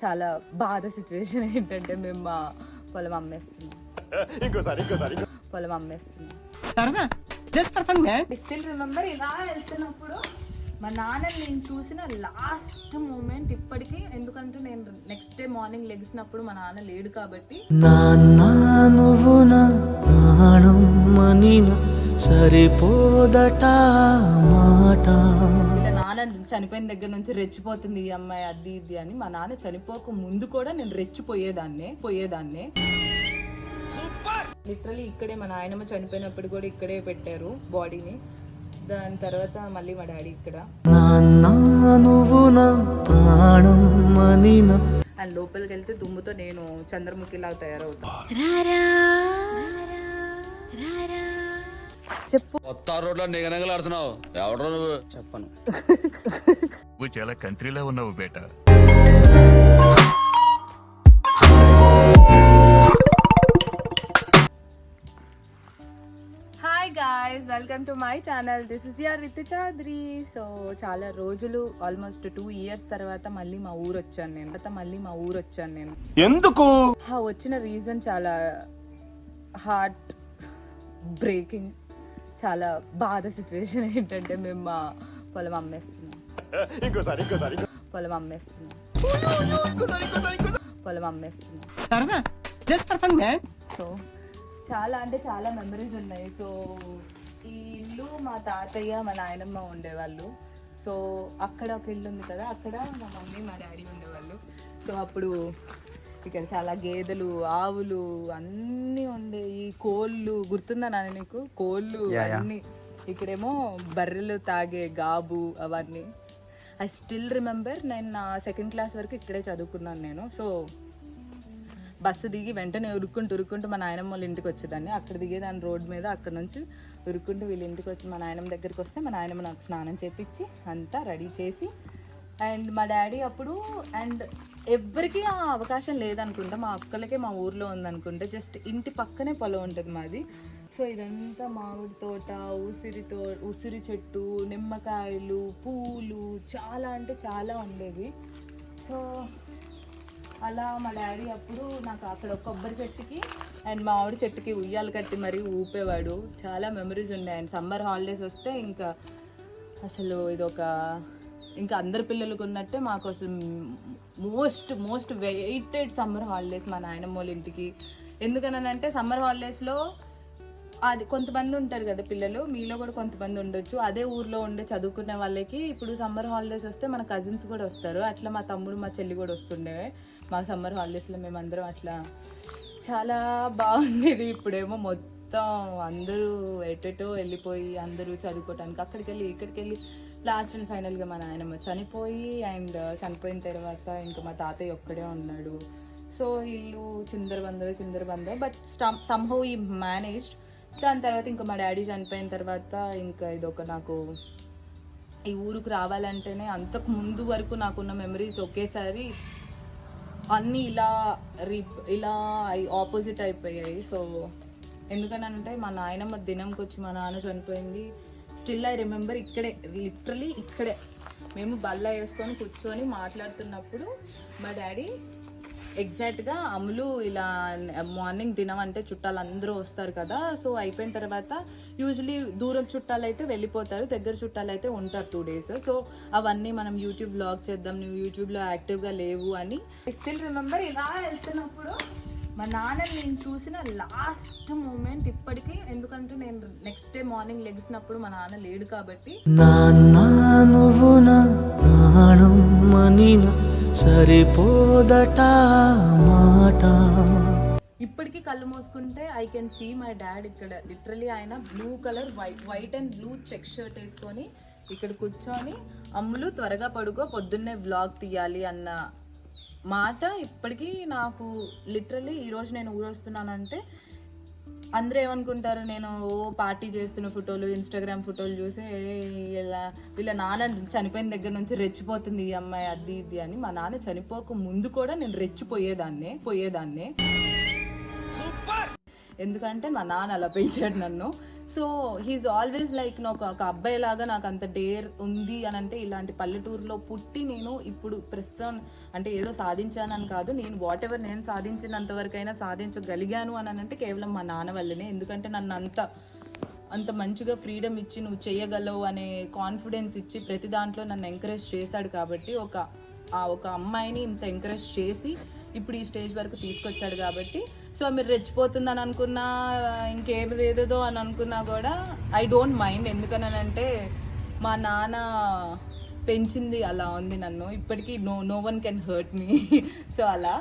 చాలా బాధ సిచ్యువేషన్ ఏంటంటే మేము మా పొలం అమ్మేస్తున్నాం. ఇంకోసారి ఇంకోసారి పొలం అమ్మేస్తున్నాం. సరదా? Just for fun still remember ఇలా వెళ్తున్నప్పుడు మా నాన్న నేను చూసిన లాస్ట్ మూమెంట్ ఇప్పటికీ ఎందుకంటే నేను నెక్స్ట్ డే మార్నింగ్ లెగిసినప్పుడు మా నాన్న లేడు కాబట్టి. నాన్న నువ్వు నా ప్రాణం మనిన సరిపోదట మాట. చనిపోయిన దగ్గర నుంచి రెచ్చిపోతుంది ఈ అమ్మాయి అది ఇది అని. మా నాన్న చనిపోక ముందు కూడా నేను రెచ్చిపోయేదాన్నే పోయేదాన్నే. లిటరలీ ఇక్కడే మా నాయనమ్మ చనిపోయినప్పుడు కూడా ఇక్కడే పెట్టారు బాడీని. దాని తర్వాత మళ్ళీ మా డాడీ ఇక్కడ. అండ్ లోపలికి వెళ్తే దుమ్ముతో నేను చంద్రముఖిలాగా తయారవుతాను చెప్పు. కొత్త రోడ్లో నిగనగలాడుతున్నావు ఎవడో నువ్వు? చెప్పను. నువ్వు చాలా కంట్రీలో ఉన్నావు బేటా. Hi guys welcome to my channel this is your Ritu Chaudhary so చాలా రోజులు ఆల్మోస్ట్ టూ ఇయర్స్ తర్వాత మళ్ళీ మా ఊరు వచ్చాను నేను. తర్వాత మళ్ళీ మా ఊరు వచ్చాను నేను. ఎందుకు? హా, వచ్చిన రీజన్ చాలా హార్ట్ బ్రేకింగ్ చాలా బాధ సిచ్యువేషన్ ఏంటంటే మేము మా పొలం అమ్మేస్తున్నాం. ఇంకోసారి ఇంకోసారి పొలం అమ్మేస్తున్నాం. పొలం అమ్మేస్తున్నాం. సరదా? Just for fun man so చాలా అంటే చాలా మెమరీస్ ఉన్నాయి. సో ఈ ఇల్లు మా తాతయ్య మా నాయనమ్మ ఉండేవాళ్ళు. సో అక్కడ ఒక ఇల్లు ఉంది కదా అక్కడ మా మమ్మీ మా డాడీ ఉండేవాళ్ళు. సో అప్పుడు ఇక్కడ చాలా గేదెలు ఆవులు అన్నీ ఉండేవి కోళ్ళు. గుర్తుందా నాన్న నీకు? కోళ్ళు అన్నీ. ఇక్కడేమో బర్రెలు తాగే గాబు అవన్నీ. ఐ స్టిల్ రిమెంబర్ నేను నా సెకండ్ క్లాస్ వరకు ఇక్కడే చదువుకున్నాను నేను. సో బస్సు దిగి వెంటనే ఉరుక్కుంటూ ఉరుక్కుంటూ మా నాయనమ్మ వాళ్ళ ఇంటికి వచ్చేదాన్ని. అక్కడ దిగేదాన్ని రోడ్ మీద అక్కడ నుంచి ఉరుక్కుంటూ వీళ్ళ ఇంటికి వచ్చి మా నాయనమ్మ దగ్గరికి వస్తే మా నాయనమ్మ నాకు స్నానం చేపించి అంతా రెడీ చేసి అండ్ మా డాడీ అప్పుడు అండ్ ఎవరికీ ఆ అవకాశం లేదనుకుంటా మా అక్కలకే మా ఊర్లో ఉందనుకుంటా జస్ట్ ఇంటి పక్కనే పొలం ఉంటుంది మాది. సో ఇదంతా మామిడి తోట ఉసిరి తో ఉసిరి చెట్టు నిమ్మకాయలు పూలు చాలా అంటే చాలా ఉండేవి. సో అలా మా డాడీ అప్పుడు నాకు అక్కడ కొబ్బరి చెట్టుకి అండ్ మామిడి చెట్టుకి ఉయ్యాలు కట్టి మరీ ఊపేవాడు. చాలా మెమరీస్ ఉన్నాయి అండ్ సమ్మర్ హాలిడేస్ వస్తే ఇంకా అసలు ఇదొక ఇంకా అందరి పిల్లలకు ఉన్నట్టే మాకు అసలు most most waited summer holidays మా నాయనమ్మ వాళ్ళ ఇంటికి. ఎందుకనంటే సమ్మర్ హాలిడేస్లో అది కొంతమంది ఉంటారు కదా పిల్లలు మీలో కూడా కొంతమంది ఉండొచ్చు. అదే ఊర్లో ఉండే చదువుకునే వాళ్ళకి ఇప్పుడు సమ్మర్ హాలిడేస్ వస్తే మన కజిన్స్ కూడా వస్తారు. అట్లా మా తమ్ముడు మా చెల్లి కూడా వస్తుండేవి మా సమ్మర్ హాలిడేస్లో మేమందరం అట్లా చాలా బాగుండేది. ఇప్పుడేమో మొత్తం అందరూ ఎటెటో వెళ్ళిపోయి అందరూ చదువుకోవటానికి అక్కడికి వెళ్ళి ఇక్కడికి వెళ్ళి లాస్ట్ అండ్ ఫైనల్గా మా నాయనమ్మ చనిపోయి అండ్ uh, చనిపోయిన తర్వాత ఇంకా మా తాతయ్య ఒక్కడే ఉన్నాడు. సో వీళ్ళు చిందర బందరు చిందర బందరు బట్ సమ్హౌ ఈ మేనేజ్డ్ దాని తర్వాత ఇంకా మా డాడీ చనిపోయిన తర్వాత ఇంకా ఇదొక నాకు ఈ ఊరుకు రావాలంటేనే అంతకు ముందు వరకు నాకున్న మెమరీస్ ఒకేసారి అన్నీ ఇలా రీ ఇలా ఆపోజిట్ అయిపోయాయి. సో ఎందుకనంటే మా నాయనమ్మ దినంకి వచ్చి మా నాన్న చనిపోయింది. స్టిల్ ఐ రిమెంబర్ ఇక్కడే లిటరలీ ఇక్కడే. మేము బల్ల వేసుకొని కూర్చొని మాట్లాడుతున్నప్పుడు మా డాడీ ఎగ్జాక్ట్గా అమ్ములు ఇలా మార్నింగ్ తినం అంటే చుట్టాలు అందరూ వస్తారు కదా సో అయిపోయిన తర్వాత యూజువలీ దూరం చుట్టాలు అయితే వెళ్ళిపోతారు దగ్గర చుట్టాలు అయితే ఉంటారు టూ డేస్. సో అవన్నీ మనం యూట్యూబ్ బ్లాగ్ చేద్దాం నువ్వు యూట్యూబ్లో యాక్టివ్గా లేవు అని. స్టిల్ రిమెంబర్ ఇలా వెళ్తున్నప్పుడు మా నాన్న నేను చూసిన లాస్ట్ మూమెంట్ ఇప్పటికీ ఎందుకంటే నేను నెక్స్ట్ డే మార్నింగ్ లెగిసినప్పుడు మా నాన్న లేడు కాబట్టి. నాన్న నువ్వు నా ప్రాణం సరిపోదట మాట. ఇప్పటికీ కళ్ళు మూసుకుంటే I can see my dad ఇక్కడ. లిటరలీ ఆయన blue colour white white and blue check shirt వేసుకొని ఇక్కడ కూర్చొని అమ్ములు త్వరగా పడుకో పొద్దున్నే బ్లాగ్ తీయాలి అన్న మాట ఇప్పటికీ నాకు లిటరలీ ఈరోజు నేను ఊరొస్తున్నానంటే అందరూ ఏమనుకుంటారు నేను ఓ పార్టీ చేస్తున్న ఫోటోలు ఇన్స్టాగ్రామ్ ఫోటోలు చూసి "ఏ, ఇలా వీళ్ళ నాన్న చనిపోయిన దగ్గర నుంచి రెచ్చిపోతుంది ఈ అమ్మాయి అది ఇది అని. మా నాన్న చనిపోక ముందు కూడా నేను రెచ్చిపోయేదాన్నే పోయేదాన్నే. ఎందుకంటే మా నాన్న అలా పెంచాడు నన్ను. సో హీస్ ఆల్వేస్ లైక్ నాకు ఒక అబ్బాయి లాగా నాకు అంత డేర్ ఉంది అని అంటే ఇలాంటి పల్లెటూరులో పుట్టి నేను ఇప్పుడు ప్రస్తుతం అంటే ఏదో సాధించానని కాదు నేను వాట్ ఎవర్ నేను సాధించినంత వరకైనా సాధించగలిగాను అని అంటే కేవలం మా నాన్న వల్లనే. ఎందుకంటే నన్ను అంత అంత మంచిగా ఫ్రీడమ్ ఇచ్చి నువ్వు చేయగలవు అనే కాన్ఫిడెన్స్ ఇచ్చి ప్రతి దాంట్లో నన్ను ఎంకరేజ్ చేశాడు కాబట్టి ఒక ఆ ఒక అమ్మాయిని ఇంత ఎంకరేజ్ చేసి ఇప్పుడు ఈ స్టేజ్ వరకు తీసుకొచ్చాడు కాబట్టి. సో మీరు రెచ్చిపోతుందని అనుకున్నా ఇంకేమి ఏదేదో అని అనుకున్నా కూడా ఐ డోంట్ మైండ్ ఎందుకనంటే మా నాన్న పెంచింది అలా ఉంది నన్ను. ఇప్పటికీ no no one can hurt me so అలా.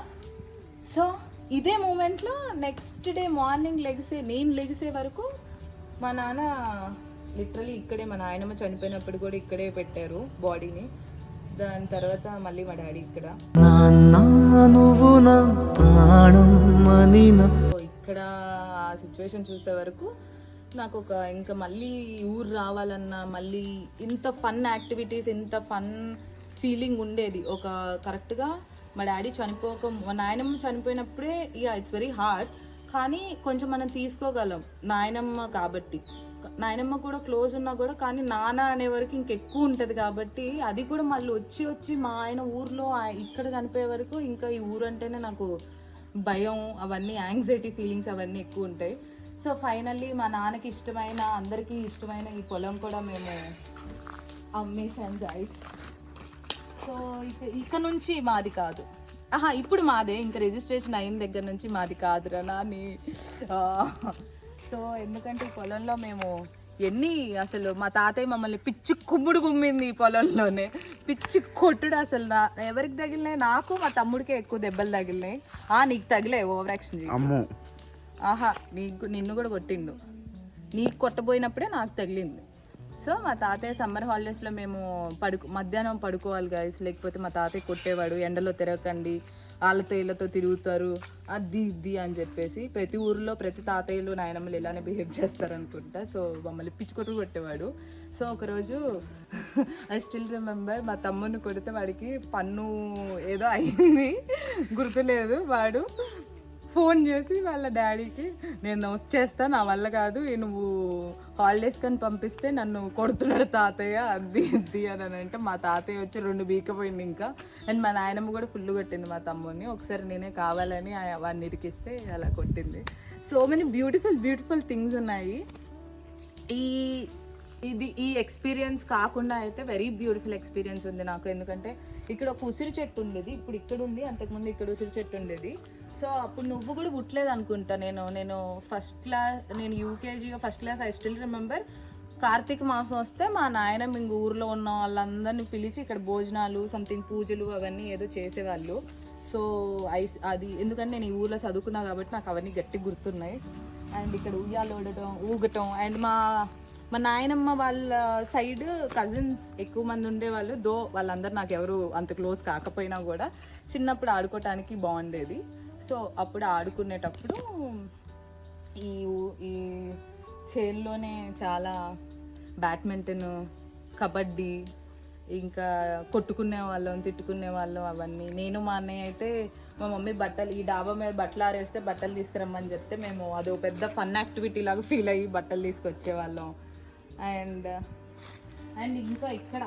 సో ఇదే మూమెంట్లో నెక్స్ట్ డే మార్నింగ్ లెగిసే నేను లెగిసే వరకు మా నాన్న లిటరలీ ఇక్కడే మా నాయనమ్మ చనిపోయినప్పుడు కూడా ఇక్కడే పెట్టారు బాడీని దాని తర్వాత మళ్ళీ మా డాడీ ఇక్కడ. ఇక్కడ ఆ సిచ్యువేషన్ చూసే వరకు నాకు ఒక ఇంకా మళ్ళీ ఊరు రావాలన్నా మళ్ళీ ఇంత ఫన్ యాక్టివిటీస్ ఇంత ఫన్ ఫీలింగ్ ఉండేది. ఒక కరెక్ట్గా మా డాడీ చనిపోక మా నాయనమ్మ చనిపోయినప్పుడే ఇక ఇట్స్ వెరీ హార్డ్ కానీ కొంచెం మనం తీసుకోగలం. నాయనమ్మ కాబట్టి. నాయనమ్మ కూడా క్లోజ్ ఉన్నా కూడా కానీ నాన్న అనే వరకు ఇంకెక్కువ ఉంటుంది కాబట్టి అది కూడా మళ్ళీ వచ్చి వచ్చి మా ఆయన ఊర్లో ఇక్కడ చనిపోయే వరకు ఇంకా ఈ ఊరు అంటేనే నాకు భయం అవన్నీ యాంగ్జైటీ ఫీలింగ్స్ అవన్నీ ఎక్కువ ఉంటాయి. సో ఫైనల్లీ మా నాన్నకి ఇష్టమైన అందరికీ ఇష్టమైన ఈ పొలం కూడా మేము అమ్మేసాం గైస్ సో ఇక నుంచి మాది కాదు. ఆహా ఇప్పుడు మాదే ఇంకా రిజిస్ట్రేషన్ అయిన దగ్గర నుంచి మాది కాదురా నాని. సో ఎందుకంటే ఈ పొలంలో మేము ఎన్ని అసలు మా తాతయ్య మమ్మల్ని పిచ్చి కుమ్ముడు కుమ్మింది ఈ పొలంలోనే. పిచ్చి కొట్టుడు అసలు నా ఎవరికి తగిలినాయి? నాకు మా తమ్ముడికే ఎక్కువ దెబ్బలు తగిలినాయి. ఆ నీకు తగిలే ఓవర్ యాక్షన్ ఆహా నీకు నిన్ను కూడా కొట్టిండు. నీకు కొట్టబోయినప్పుడే నాకు తగిలింది. సో మా తాతయ్య సమ్మర్ హాలిడేస్లో మేము పడుకు మధ్యాహ్నం పడుకోవాలి గాయస్ లేకపోతే మా తాతయ్య కొట్టేవాడు ఎండలో తిరగకండి. వాళ్ళతో వీళ్ళతో తిరుగుతారు అది ఇది అని చెప్పేసి ప్రతి ఊరిలో ప్రతి తాతయ్యలు నాయనమ్మలు ఇలానే బిహేవ్ చేస్తారనుకుంటా. సో మమ్మల్ని పిచ్చుకొట్టు కొట్టేవాడు. సో ఒకరోజు ఐ స్టిల్ రిమెంబర్ మా తమ్ముని కొడితే వాడికి పన్ను ఏదో అయింది. గుర్తులేదు వాడు. ఫోన్ చేసి వాళ్ళ డాడీకి నేను చేస్తా నా వల్ల కాదు నువ్వు హాలిడేస్ కని పంపిస్తే నన్ను కొడుతున్నాడు తాతయ్య అది ఇది అని అంటే మా తాతయ్య వచ్చి రెండు బీకపోయింది ఇంకా. అండ్ మా నాయనమ్మ కూడా ఫుల్ కొట్టింది మా తమ్ముడిని. ఒకసారి నేనే కావాలని ఆ- వాడిని ఇరికిస్తే అలా కొట్టింది. So many beautiful beautiful things ఉన్నాయి. ఈ ఇది ఈ ఎక్స్పీరియన్స్ కాకుండా అయితే వెరీ బ్యూటిఫుల్ ఎక్స్పీరియన్స్ ఉంది నాకు. ఎందుకంటే ఇక్కడ ఒక ఉసిరి చెట్టు ఉండేది ఇప్పుడు ఇక్కడ ఉంది అంతకుముందు ఇక్కడ ఉసిరి చెట్టు ఉండేది. సో అప్పుడు నువ్వు కూడా పుట్టలేదు అనుకుంటా నేను. నేను ఫస్ట్ క్లాస్ నేను UKG first class I still remember Karthika మాసం వస్తే మా నాయన ఇంక ఊర్లో ఉన్న వాళ్ళందరినీ పిలిచి ఇక్కడ భోజనాలు సంథింగ్ పూజలు అవన్నీ ఏదో చేసేవాళ్ళు. సో ఐ అది ఎందుకంటే నేను ఈ ఊర్లో చదువుకున్నా కాబట్టి నాకు అవన్నీ గట్టి గుర్తున్నాయి. అండ్ ఇక్కడ ఉయ్యాలు ఊడటం ఊగటం అండ్ మా మా నాయనమ్మ వాళ్ళ సైడ్ కజిన్స్ ఎక్కువ మంది ఉండేవాళ్ళు. దో వాళ్ళందరూ నాకు ఎవరు అంత క్లోజ్ కాకపోయినా కూడా చిన్నప్పుడు ఆడుకోవటానికి బాగుండేది. సో అప్పుడు ఆడుకునేటప్పుడు ఈ ఈ చేల్లోనే చాలా బ్యాడ్మింటన్ కబడ్డీ ఇంకా కొట్టుకునే వాళ్ళం తిట్టుకునే వాళ్ళం అవన్నీ. నేను మా అన్నయ్య అయితే మా మమ్మీ బట్టలు ఈ డాబా మీద బట్టలు ఆరేస్తే బట్టలు తీసుకురమ్మని చెప్తే మేము అది ఒక పెద్ద ఫన్ యాక్టివిటీ లాగా ఫీల్ అయ్యి బట్టలు తీసుకొచ్చేవాళ్ళం. అండ్ అండ్ ఇంకా ఇక్కడ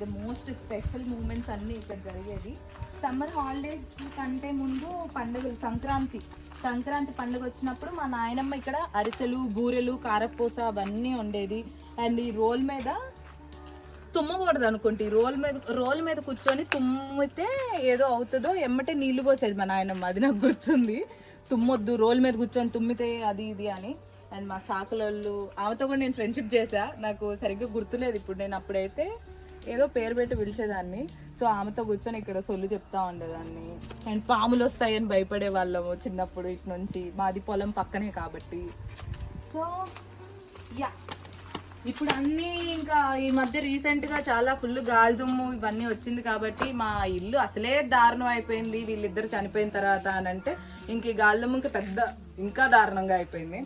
ద మోస్ట్ స్పెషల్ మూమెంట్స్ అన్నీ ఇక్కడ జరిగేది. సమ్మర్ హాలిడేస్ కంటే ముందు పండుగలు సంక్రాంతి. సంక్రాంతి పండుగ వచ్చినప్పుడు మా నాయనమ్మ ఇక్కడ అరిసెలు బూరెలు కారపూస అవన్నీ ఉండేది అండ్ ఈ రోల్ మీద తుమ్మకూడదు అనుకుంటే రోల్ మీద రోల్ మీద కూర్చొని తుమ్మితే ఏదో అవుతుందో ఎమ్మటే నీళ్ళు పోసేది మా నాయనమ్మ అది నాకు గుర్తుంది. తుమ్మొద్దు రోల్ మీద కూర్చొని తుమ్మితే అది ఇది అని. అండ్ మా సాకులోళ్ళు ఆమెతో కూడా నేను ఫ్రెండ్షిప్ చేశా. నాకు సరిగ్గా గుర్తులేదు ఇప్పుడు నేను అప్పుడైతే. ఏదో పేరు పెట్టి పిలిచేదాన్ని. సో ఆమెతో కూర్చొని ఇక్కడ సొల్లు చెప్తా ఉండేదాన్ని. అండ్ పాములు వస్తాయని భయపడే వాళ్ళము చిన్నప్పుడు ఇటు నుంచి. మాది పొలం పక్కనే కాబట్టి. So yeah. ఇప్పుడు అన్నీ ఇంకా ఈ మధ్య రీసెంట్గా చాలా ఫుల్ గాలిదుమ్ము ఇవన్నీ వచ్చింది కాబట్టి మా ఇల్లు అసలే దారుణం అయిపోయింది. వీళ్ళిద్దరు చనిపోయిన తర్వాత అని అంటే ఇంక ఈ గాలిదుమ్ము ఇంకా పెద్ద ఇంకా దారుణంగా అయిపోయింది.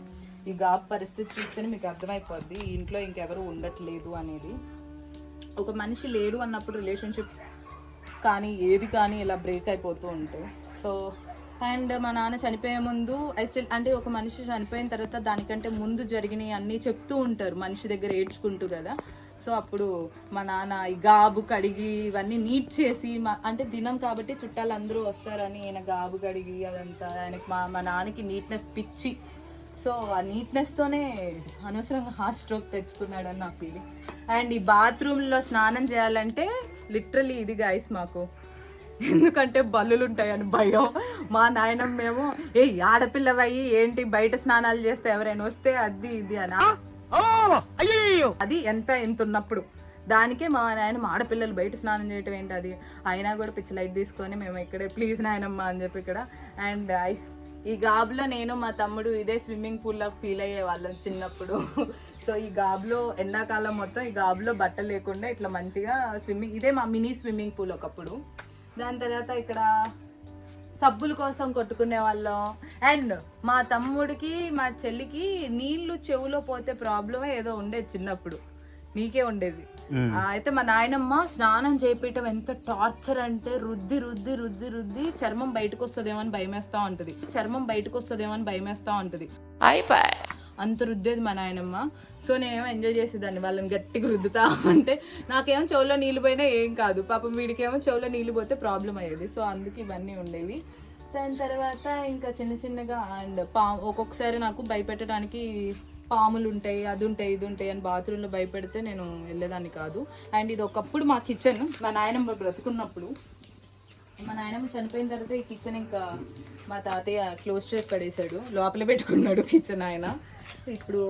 ఈ గాబ్ పరిస్థితి చూస్తేనే మీకు అర్థమైపోద్ది. ఇంట్లో ఇంకెవరు ఉండట్లేదు అనేది. ఒక మనిషి లేడు అన్నప్పుడు రిలేషన్షిప్స్ కానీ ఏది కానీ ఇలా బ్రేక్ అయిపోతూ ఉంటాయి సో అండ్ మా నాన్న చనిపోయే ముందు ఐ స్టిల్ అంటే ఒక మనిషి చనిపోయిన తర్వాత దానికంటే ముందు జరిగినవి అన్నీ చెప్తూ ఉంటారు మనిషి దగ్గర ఏడ్చుకుంటూ కదా. సో అప్పుడు మా నాన్న ఈ గాబు కడిగి ఇవన్నీ నీట్ చేసి మా అంటే దినం కాబట్టి చుట్టాలు అందరూ వస్తారని ఆయన గాబు కడిగి అదంతా ఆయనకి మా మా నాన్నకి నీట్నెస్ పిచ్చి సో ఆ నీట్నెస్తోనే అనవసరంగా హార్ట్ స్ట్రోక్ తెచ్చుకున్నాడని నా ఫీలింగ్ అండ్ ఈ బాత్రూంలో స్నానం చేయాలంటే లిటరలీ ఇది గాయస్ మాకు. ఎందుకంటే బల్లులు ఉంటాయని భయం. మా నాయనమ్మ మేము ఏ ఆడపిల్లవయ్యి ఏంటి బయట స్నానాలు చేస్తే ఎవరైనా వస్తే అది ఇది అని. అది ఎంత ఎంత ఉన్నప్పుడు. దానికే మా నాయన ఆడపిల్లలు బయట స్నానం చేయటం ఏంటి అది అయినా కూడా పిచ్చి లైట్ తీసుకొని మేము ఇక్కడే ప్లీజ్ నాయనమ్మ అని చెప్పి ఇక్కడ. అండ్ ఈ గాబులో నేను మా తమ్ముడు ఇదే స్విమ్మింగ్ పూల్లో ఫీల్ అయ్యే వాళ్ళం చిన్నప్పుడు. సో ఈ గాబులో ఎండాకాలం మొత్తం ఈ గాబులో బట్టలు లేకుండా ఇట్లా మంచిగా స్విమ్మింగ్ ఇదే మా మినీ స్విమ్మింగ్ పూల్ ఒకప్పుడు. దాని తర్వాత ఇక్కడ సబ్బుల కోసం కొట్టుకునే వాళ్ళం. అండ్ మా తమ్ముడికి మా చెల్లికి నీళ్ళు చెవులో పోతే ప్రాబ్లమే ఏదో ఉండేది చిన్నప్పుడు. నీకే ఉండేది. ఆ, అయితే మా నాయనమ్మ స్నానం చేపించడం ఎంత టార్చర్ అంటే రుద్ది రుద్ది రుద్ది రుద్ది చర్మం బయటకు వస్తుందేమో అని భయమేస్తా ఉంటది. చర్మం బయటకు వస్తుందేమో అని భయమేస్తా ఉంటది. అంత రుద్దేది మా నాయనమ్మ. సో నేనేమో ఎంజాయ్ చేసేదాన్ని వాళ్ళని గట్టిగా రుద్దుతా ఉంటే. నాకేమో చెవులో నీళ్ళు పోయినా ఏం కాదు. పాపం వీడికేమో చెవులో నీళ్ళు పోతే ప్రాబ్లం అయ్యేది. సో అందుకే ఇవన్నీ ఉండేవి. దాని తర్వాత ఇంకా చిన్న చిన్నగా అండ్ పా ఒక్కొక్కసారి నాకు భయపెట్టడానికి పాములు ఉంటాయి అది ఉంటాయి ఇది ఉంటాయి అని బాత్రూంలో భయపెడితే నేను వెళ్ళేదాన్ని కాదు. అండ్ ఇది ఒకప్పుడు మా కిచెన్ మా నాయనమ్మ బ్రతుకున్నప్పుడు మా నాయనమ్మ చనిపోయిన తర్వాత ఈ కిచెన్ ఇంకా మా తాతయ్య క్లోజ్ చేసి పడేశాడు. లోపల పెట్టుకున్నాడు కిచెన్ ఆయన. ఇప్పుడు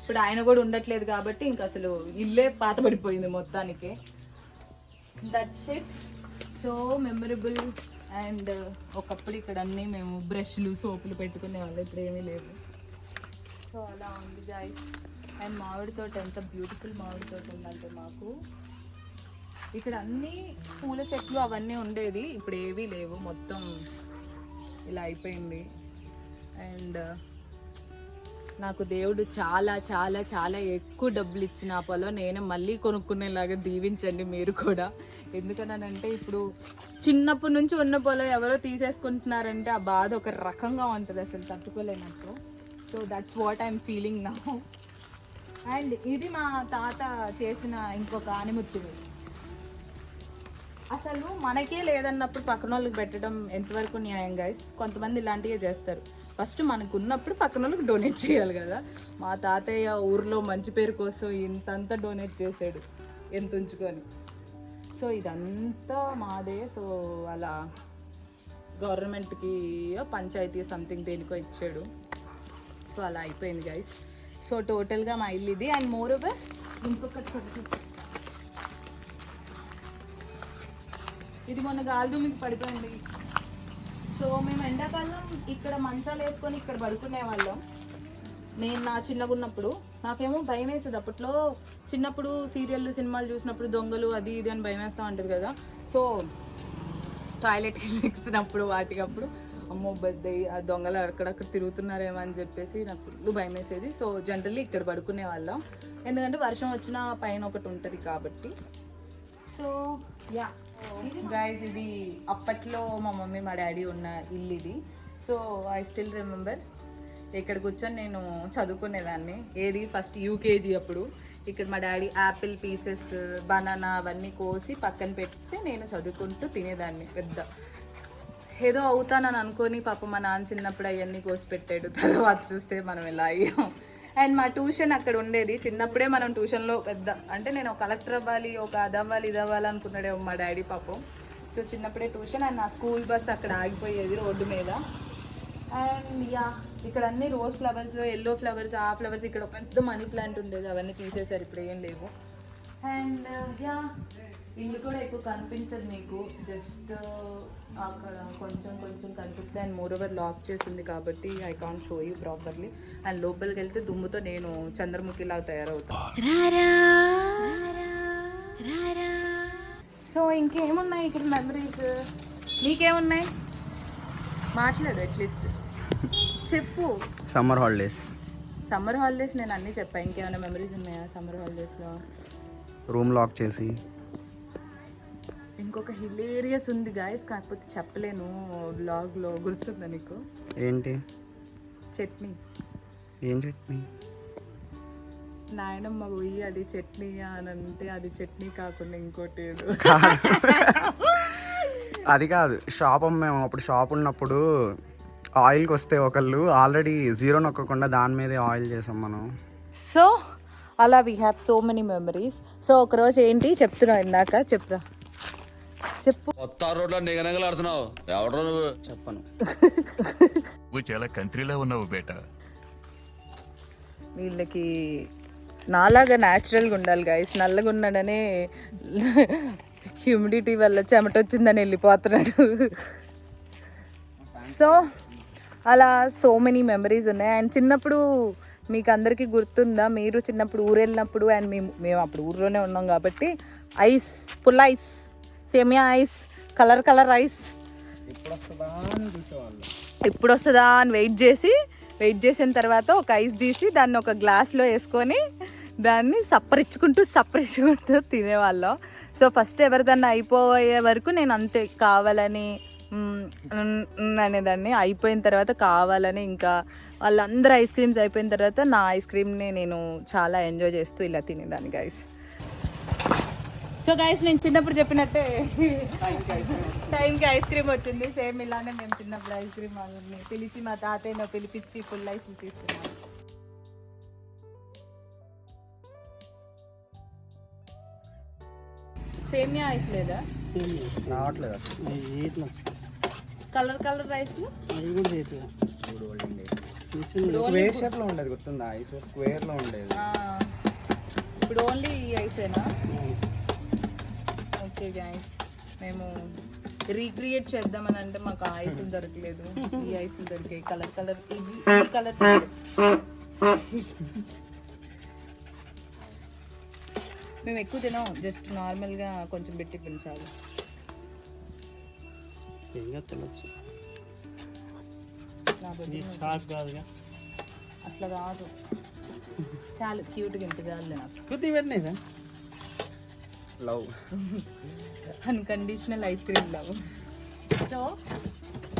ఇప్పుడు ఆయన కూడా ఉండట్లేదు కాబట్టి ఇంకా అసలు ఇల్లే పాత పడిపోయింది మొత్తానికి. That's it so memorable and ఒకప్పుడు ఇక్కడ అన్నీ మేము బ్రష్లు సోపులు పెట్టుకునే వాళ్ళు. ఇప్పుడు ఏమీ లేవు. సో అలా ఉంది గాయస్ అండ్ మామిడి తోట ఎంత బ్యూటిఫుల్ మామిడి తోట ఉందంటే మాకు. ఇక్కడ అన్ని పూల చెట్లు అవన్నీ ఉండేది. ఇప్పుడు ఏవీ లేవు. మొత్తం ఇలా అయిపోయింది. అండ్ uh, నాకు దేవుడు చాలా చాలా చాలా ఎక్కువ డబ్బులు ఇచ్చిన ఆ పొలం నేను మళ్ళీ కొనుక్కునేలాగా దీవించండి మీరు కూడా. ఎందుకనంటే ఇప్పుడు చిన్నప్పటి నుంచి ఉన్న పొలం ఎవరో తీసేసుకుంటున్నారంటే ఆ బాధ ఒక రకంగా ఉంటుంది. అసలు తట్టుకోలేనట్టు. So that's what I'm feeling నా అండ్ ఇది మా తాత చేసిన ఇంకొక ఆనిముత్తుడు అసలు మనకే లేదన్నప్పుడు పక్కన వాళ్ళకి పెట్టడం ఎంతవరకు న్యాయం గైస్ కొంతమంది ఇలాంటివే చేస్తారు. ఫస్ట్ మనకు ఉన్నప్పుడు పక్కన వాళ్ళకి డొనేట్ చేయాలి కదా. మా తాతయ్య ఊర్లో మంచి పేరు కోసం ఇంతంతా డొనేట్ చేశాడు ఎంత ఉంచుకొని సో ఇదంతా మాదే. సో అలా గవర్నమెంట్కి పంచాయతీ సంథింగ్ దేనికో ఇచ్చాడు. సో అలా అయిపోయింది గైస్ సో టోటల్గా మా ఇల్లు ఇది. అండ్ మోర్ ఓవర్ ఇంకొకటి కూడా ఇది మొన్న గాలిదుమ్మికి పడిపోయింది. సో మేము ఎండాకాలం ఇక్కడ మంచాలు వేసుకొని ఇక్కడ పడుకునే వాళ్ళం. నేను నా చిన్నగా ఉన్నప్పుడు. నాకేమో భయం వేసేది. అప్పట్లో చిన్నప్పుడు సీరియళ్ళు సినిమాలు చూసినప్పుడు దొంగలు అది ఇది అని భయం వేస్తూ ఉంటుంది కదా. సో టాయిలెట్కి వెళ్ళినప్పుడు వాటికప్పుడు. అమ్మో బద్ద ఆ దొంగలు అక్కడక్కడ తిరుగుతున్నారేమో అని చెప్పేసి నాకు ఫుల్ భయం వేసేది సో జనరల్లీ ఇక్కడ పడుకునే వాళ్ళం. ఎందుకంటే వర్షం వచ్చిన పైన ఒకటి ఉంటుంది కాబట్టి. సో యా గైస్ ఇది అప్పట్లో మా మమ్మీ మా డాడీ ఉన్న ఇల్లు ఇది. సో ఐ స్టిల్ రిమెంబర్ ఇక్కడ కూర్చొని నేను చదువుకునేదాన్ని. ఏది? ఫస్ట్ యూకేజీ అప్పుడు. ఇక్కడ మా డాడీ యాపిల్ పీసెస్ బనానా అవన్నీ కోసి పక్కన పెట్టి నేను చదువుకుంటూ తినేదాన్ని పెద్ద. ఏదో అవుతానని అనుకొని పాప మా నాన్న చిన్నప్పుడు అవన్నీ కోసి పెట్టాడు. తర్వాత చూస్తే మనం ఇలా అయ్యాం. అండ్ మా ట్యూషన్ అక్కడ ఉండేది. చిన్నప్పుడే మనం ట్యూషన్లో పెద్ద అంటే నేను ఒక కలెక్టర్ అవ్వాలి ఒక అది అవ్వాలి ఇది అవ్వాలి అనుకున్నాడే మా డాడీ పాపం. సో చిన్నప్పుడే ట్యూషన్ అండ్ నా స్కూల్ బస్ అక్కడ ఆగిపోయేది రోడ్డు మీద. అండ్ యా ఇక్కడ అన్ని రోజ్ ఫ్లవర్స్ ఎల్లో ఫ్లవర్స్ ఆ ఫ్లవర్స్ ఇక్కడ ఒక పెద్ద మనీ ప్లాంట్ ఉండేది. అవన్నీ తీసేసారు ఇప్పుడు ఏం లేవు. అండ్ యా ఇల్లు కూడా ఎక్కువ కనిపించదు మీకు జస్ట్ అక్కడ కొంచెం కొంచెం కనిపిస్తే అండ్ మోర్ ఓవర్ లాక్ చేసింది కాబట్టి I can't show you properly and లోపలికి వెళ్తే దుమ్ముతో నేను చంద్రముఖిలాగా తయారవుతాను సో ఇంకేమున్నాయి ఇక్కడ మెమరీస్ నీకేమున్నాయి? మాట్లాడు అట్లీస్ట్ చెప్పు. సమ్మర్ హాలిడేస్ సమ్మర్ హాలిడేస్ నేను అన్నీ చెప్పాను ఇంకేమైనా మెమరీస్ ఉన్నాయా సమ్మర్ హాలిడేస్లో రూమ్ లాక్ చేసి. ఇంకొక హిలేరియస్ ఉంది గాయస్ కాకపోతే చెప్పలేను. బ్లాగ్లో గుర్తుందా నీకు? ఏంటి? చట్నీ. ఏం చట్నీ? నాయనమ్మ పోయి అది చట్నీ అని అంటే అది చట్నీ కాకుండా ఇంకోటి ఏదో. అది కాదు షాప్ మేము అప్పుడు షాప్ ఉన్నప్పుడు ఆయిల్కి వస్తే ఒకళ్ళు ఆల్రెడీ జీరో నొక్కకుండా దాని మీదే ఆయిల్ చేసాం మనం. సో అలా we have so many memories so ఒకరోజు ఏంటి? చెప్తున్నావు ఇందాక. చెప్పురా. చెప్పు. రోడ్లో ఎవడో నువ్వు? చెప్పను. నువ్వు చాలా కంట్రీలో ఉన్నావు బేటా. వీళ్ళకి నాలాగా న్యాచురల్గా ఉండాలి గైస్ నల్లగా ఉన్నాడనే హ్యూమిడిటీ వల్ల చెమట వచ్చిందని వెళ్ళిపోతున్నాడు. సో అలా సో మెనీ మెమరీస్ ఉన్నాయి. అండ్ చిన్నప్పుడు మీకు అందరికీ గుర్తుందా? మీరు చిన్నప్పుడు ఊరు వెళ్ళినప్పుడు అండ్ మేము మేము అప్పుడు ఊర్లోనే ఉన్నాం కాబట్టి ఐస్ పుల్ల ice semiya ice colour colour ice. ఎప్పుడు వస్తుందా అని వెయిట్ చేసి వెయిట్ చేసిన తర్వాత ఒక ఐస్ తీసి దాన్ని ఒక గ్లాస్లో వేసుకొని దాన్ని సప్పరించుకుంటూ సప్పరించుకుంటూ తినేవాళ్ళం. సో ఫస్ట్ ఎవరిదన్నా అయిపోయే వరకు నేను అంతే కావాలని అనేదాన్ని అయిపోయిన తర్వాత కావాలని ఇంకా వాళ్ళందరూ ఐస్ క్రీమ్స్ అయిపోయిన తర్వాత నా ఐస్ క్రీమ్ని నేను చాలా ఎంజాయ్ చేస్తూ ఇలా తినేదాన్ని గైస్ సో గైస్ నేను చిన్నప్పుడు చెప్పినట్టే టైంకి ఐస్ క్రీమ్ వచ్చింది. సేమ్ ఇలానే మేము చిన్నప్పుడు ఐస్ క్రీమ్ వాళ్ళని పిలిచి మా తాతయ్యను పిలిపించి ఫుల్ ఐస్ తీసుకున్నాం. సేమియా ఐస్ లేదా? రావట్లేదు? కలర్ కలర్ రైస్లు స్క్వేర్ షేప్లో ఉండేది గుర్తుందా? ఐస్ స్క్వేర్లో ఉండేది. ఇప్పుడు ఓన్లీ ఈ ఐసేనా ఓకే గైస్ మేము రీక్రియేట్ చేద్దామని అంటే మాకు ఐస్ దొరకలేదు. ఈ ఐస్ దొరికాయి? కలర్ కలర్ ఇవి ఈ కలర్స్ మేము ఎక్కువ తినాం జస్ట్ నార్మల్గా కొంచెం పెట్టి పెంచాలి. బుద్ధి అట్లా కాదు. చాలు క్యూట్గా ఇంత చాలు నాకు. Love. Unconditional ice cream love. So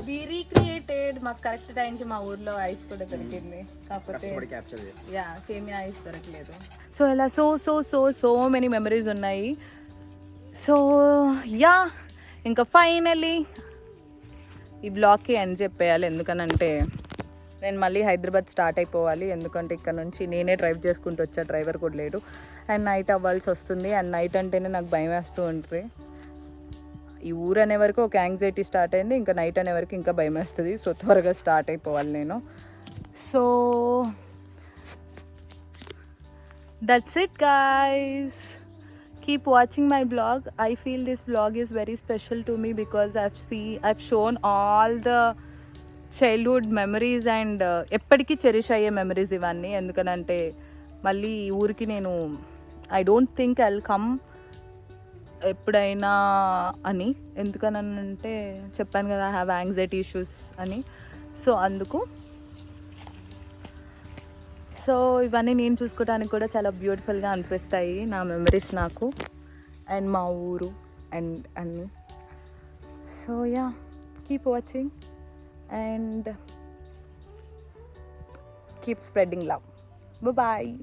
we recreated మాకు కరెక్ట్ టైంకి మా ఊర్లో ఐస్ కూడా దొరికింది. కాకపోతే యా సేమియా ఐస్ దొరకలేదు. సో ఇలా so so so so many memories ఉన్నాయి. సో యా ఇంకా ఫైనలీ ఈ బ్లాగ్కి ఎండ్ చెప్పేయాలి. ఎందుకనంటే నేను మళ్ళీ హైదరాబాద్ స్టార్ట్ అయిపోవాలి. ఎందుకంటే ఇక్కడ నుంచి నేనే డ్రైవ్ చేసుకుంటూ వచ్చా డ్రైవర్ కూడా లేడు. అండ్ నైట్ అవ్వాల్సి వస్తుంది. అండ్ నైట్ అంటేనే నాకు భయం వేస్తూ ఉంటుంది. ఈ ఊరు అనే వరకు ఒక యాంగ్జైటీ స్టార్ట్ అయింది. ఇంకా నైట్ అనే వరకు ఇంకా భయం వేస్తుంది. సో త్వరగా స్టార్ట్ అయిపోవాలి నేను. So that's it guys keep watching my blog i feel this vlog is very special to me because i've see i've shown all the childhood memories and ఎప్పటికీ చెరిష్ అయ్యే మెమరీస్ ఇవన్నీ. ఎందుకనంటే మళ్ళీ ఈ ఊరికి నేను I don't think I come ఎప్పుడైనా అని. ఎందుకనంటే చెప్పాను కదా ఐ హ్యావ్ యాంగ్జైటీ ఇష్యూస్ అని. సో అందుకు సో ఇవన్నీ నేను చూసుకోవడానికి కూడా చాలా బ్యూటిఫుల్గా అనిపిస్తాయి నా మెమరీస్ నాకు. అండ్ మా ఊరు అండ్ అన్నీ. So yeah keep watching and keep spreading love bye